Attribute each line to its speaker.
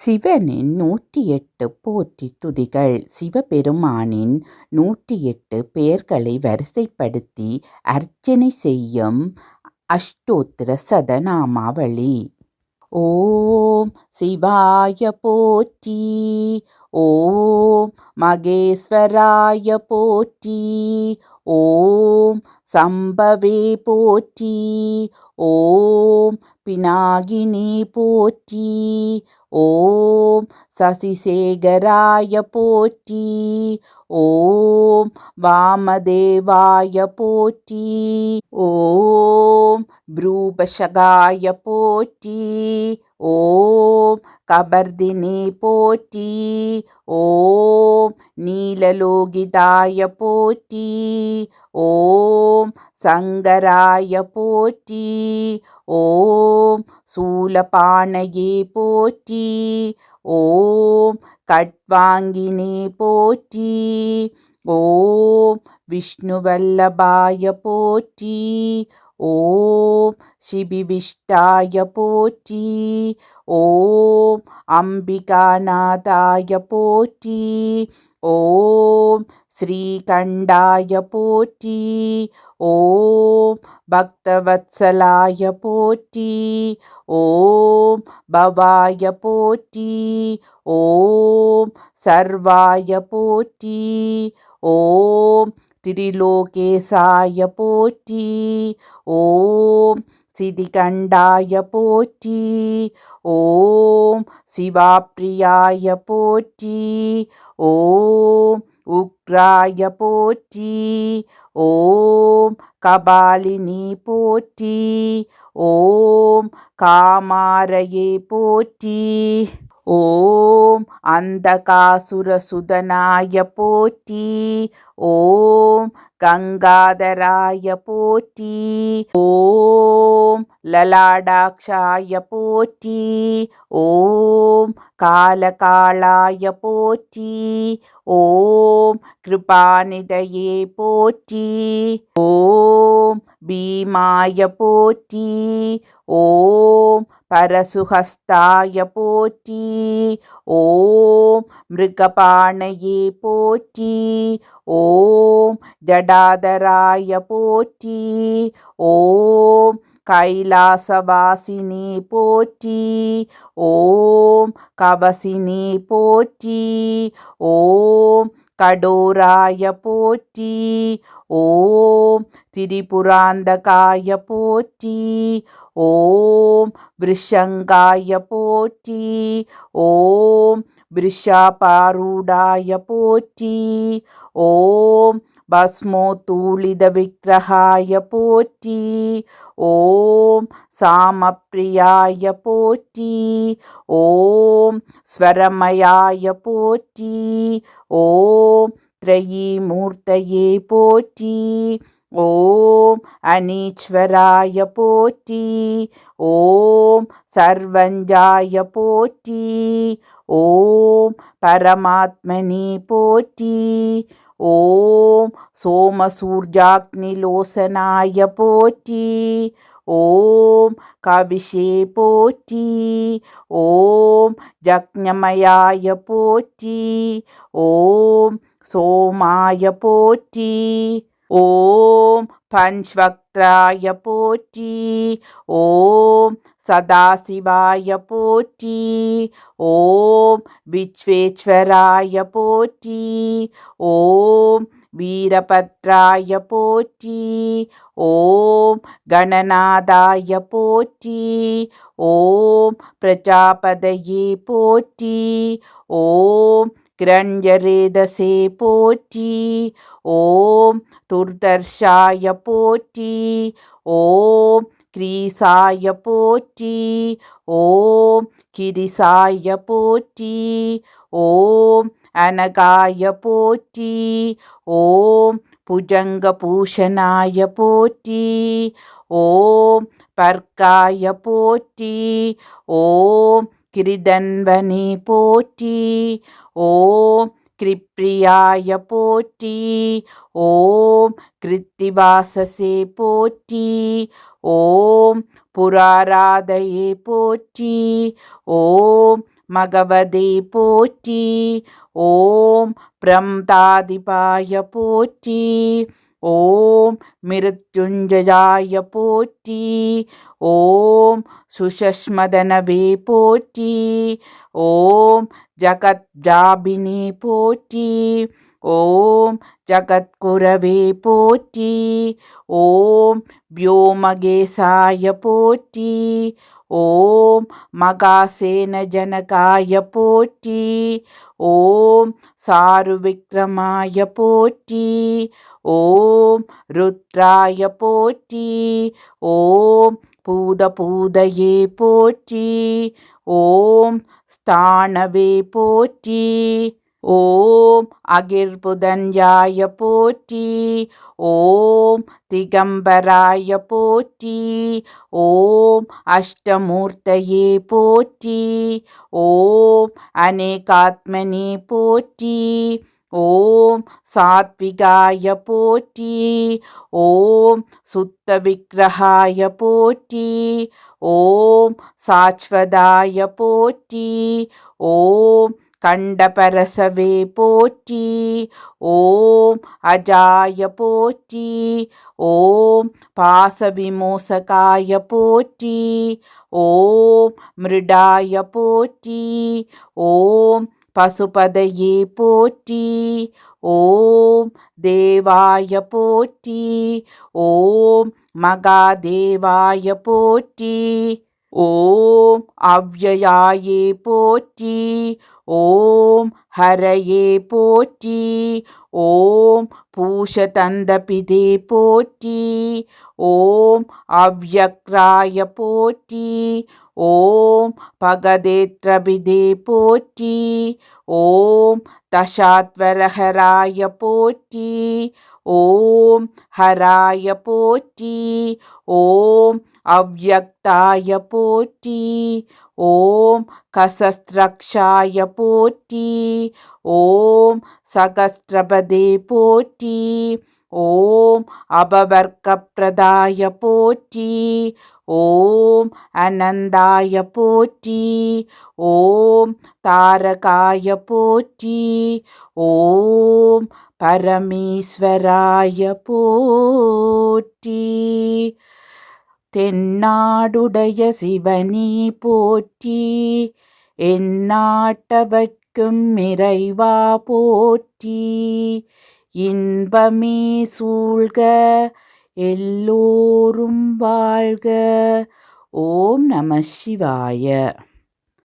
Speaker 1: சிவனின் நூற்றி எட்டு போற்றி துதிகள் சிவபெருமானின் நூற்றி எட்டு பெயர்களை வரிசைப்படுத்தி அர்ச்சனை செய்யும் அஷ்டோத்திர சதநாமாவளி. ஓம் சிவாய போற்றி. ஓம் மகேஸ்வராய போற்றி. ஓம் சம்பவே போற்றி. ஓம் பினாகினி போற்றி. ஓம் சசிசேகராய போற்றி. ஓம் வாமதேவாய போற்றி. ஓம் ப்ரூபஷகாய போற்றி. ஓம் கபர்தினி போற்றி ஓம் நீலலோகிதாய போற்றி ஓம் சங்கராய போற்றி ஓம் சூலபானையே போற்றி ஓம் கட்வாங்கினே போற்றி ஓம் விஷ்ணுவல்லபாய போற்றி ஓம் சிபிவிஷ்டாய போற்றி ஓம் அம்பிகாநாதாய போற்றி ஓம் ஸ்ரீகண்டாய போற்றி ஓம் பக்தவத்சலாய போற்றி ஓம் பவாய போற்றி ஓம் சர்வாய போற்றி ஓம் திரிலோகேசாய போற்றி ஓம் சிதிகண்டாய போற்றி ஓம் சிவாப்ரியாய போற்றி ஓம் உக்ராய போற்றி ஓம் கபாலினி போற்றி ஓம் காமாரையே போற்றி ஓம் அந்த அந்தகாசுரசுதனாய போற்றி. ஓம் கங்காதராய போற்றி. ஓம் லலாடாக்ஷாய போற்றி. ஓம் ஓம் காலகாலாய போற்றி. ஓம் கிருபாநிதையே போற்றி. ஓம் பீமாய போற்றி. ஓம் பரசுஹஸ்தாய போற்றி. ஓம் மிருகபாணையே போற்றி. ஓம் ஜடாதராய போற்றி. ஓம் கைலாசவாசினி போற்றி ஓம் கவசினி போற்றி ஓம் கடோராய போற்றி ஓம் திரிபுராந்தகாய போற்றி ஓம் விருஷங்காய போற்றி ஓம் விருஷாபாரூடாய போற்றி ஓம் பஸ்மோத்தூளித விக்கிரகாய போற்றி ஓம் சாமப்பிரியாய போற்றி ஓம் ஸ்வரமயாய போற்றி ஓம் த்ரயீமூர்த்தயே போற்றி ஓம் அனீஸ்வராய போற்றி ஓம் சர்வஞ்சாய போற்றி ஓம் பரமாத்மனி போற்றி ஓம் சோமசூர்ஜாக்னிலோசனாய போற்றி ஓம் கவிஷே போற்றி ஓம் ஜக்ஞமயாய போற்றி ஓம் சோமாய போற்றி. ஓம் பஞ்ச்வக்ராய போற்றி ஓம் சதாசிவாய போற்றி ஓம் விஸ்வேஸ்வராய போற்றி ஓம் வீரபத்ராய போற்றி ஓம் கணநாதாய போற்றி ஓம் பிரஜாபதையே போற்றி ஓம் கிரஞ்சரேதசே போற்றி. ஓம் துர்தர்ஷாய போற்றி. ஓம் கிரீசாய போற்றி. ஓம் கிரிசாய போற்றி. ஓம் அனகாய போற்றி. ஓம் புஜங்கபூஷணாய போற்றி. ஓம் பர்க்காய போற்றி. ஓம் கிரிதன்வனி போற்றி. ஓம் கிரிப்ரியாய போற்றி. ஓம் கிருத்திவாசசே போற்றி. ஓம் புராராதையே போற்றி. ஓம் மகவதே போற்றி. ஓம் பிரம்தாதிபாய போற்றி. ஓம் மிருத்யுஞ்சயாய போற்றி ஓம் சுஷஸ்மதனவே போற்றி ஓம் ஜகத்ஜாபினி போற்றி ஓம் ஜகத்குரவே போற்றி ஓம் व्योमगेशाय போற்றி ஓம் மகாசேன ஜனகாய போற்றி ஓம் சாரு விக்ரமாய போற்றி ஓம் ருத்ராய போற்றி ஓம் பூத பூதையே போற்றி ஓம் ஸ்தானவே போற்றி ஓம் அகிர்புதஞ்சாய போற்றி ஓம் திகம்பராய போற்றி ஓம் அஷ்டமூர்த்தையே போற்றி ஓம் அநேகாத்மனே போற்றி ஓம் சாத்விகாய போற்றி ஓம் சுத்த விக்கிரகாய போற்றி ஓம் சாஸ்வதாய போற்றி ஓம் கண்டபரசவே போற்றி ஓம் அஜாய போற்றி ஓம் பாசவிமோசகாய போற்றி ஓம் மிருடாய போற்றி ஓம் பசுபதையே போற்றி. ஓம் தேவாய போற்றி. ஓம் மகாதேவாய போற்றி. ஓம் அவ்யயாயே போற்றி. ஓம் ஹரையே போற்றி ஓம் பூஷதந்தபிதே போற்றி ஓம் அவ்யக்ராய போற்றி ஓம் பகதேத்ரபிதே போற்றி ஓம் தசாத்வரஹராய போற்றி ஓம் ஹராய போற்றி ஓம் அவ்யக்தாய போற்றி ஓம் கசஸ்திரக்ஷாய போற்றி ஓம் சகஸ்திரபதே போற்றி ஓம் அபவர்க்கப்பிரதாய போற்றி ஓம் அனந்தாய போற்றி ஓம் தாரகாய போற்றி ஓம் பரமேஸ்வராய போற்றி. தென்னாடுடைய சிவனி போற்றி எந்நாட்டவர்க்கும் இறைவா போற்றி. இன்பமே சூழ்க எல்லோரும் வாழ்க. ஓம் நம சிவாய.